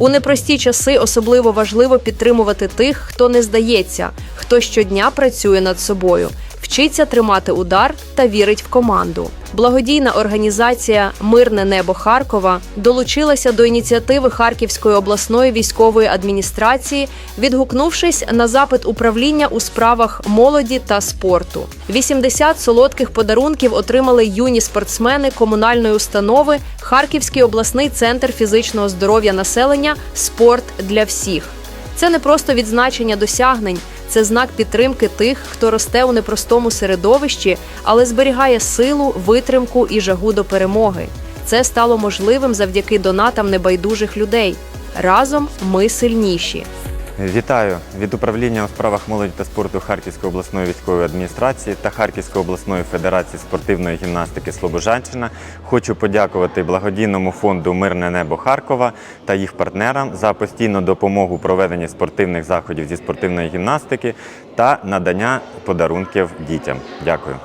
У непрості часи особливо важливо підтримувати тих, хто не здається, хто щодня працює над собою, вчиться тримати удар та вірить в команду. Благодійна організація Мирне небо Харкова долучилася до ініціативи Харківської обласної військової адміністрації, відгукнувшись на запит управління у справах молоді та спорту. 80 солодких подарунків отримали юні спортсмени комунальної установи Харківський обласний центр фізичного здоров'я населення Спорт для всіх. Це не просто відзначення досягнень, це знак підтримки тих, хто росте у непростому середовищі, але зберігає силу, витримку і жагу до перемоги. Це стало можливим завдяки донатам небайдужих людей. Разом ми сильніші. Вітаю від управління у справах молоді та спорту Харківської обласної військової адміністрації та Харківської обласної федерації спортивної гімнастики Слобожанщина. Хочу подякувати благодійному фонду Мирне небо Харкова та їх партнерам за постійну допомогу проведенні спортивних заходів зі спортивної гімнастики та надання подарунків дітям. Дякую.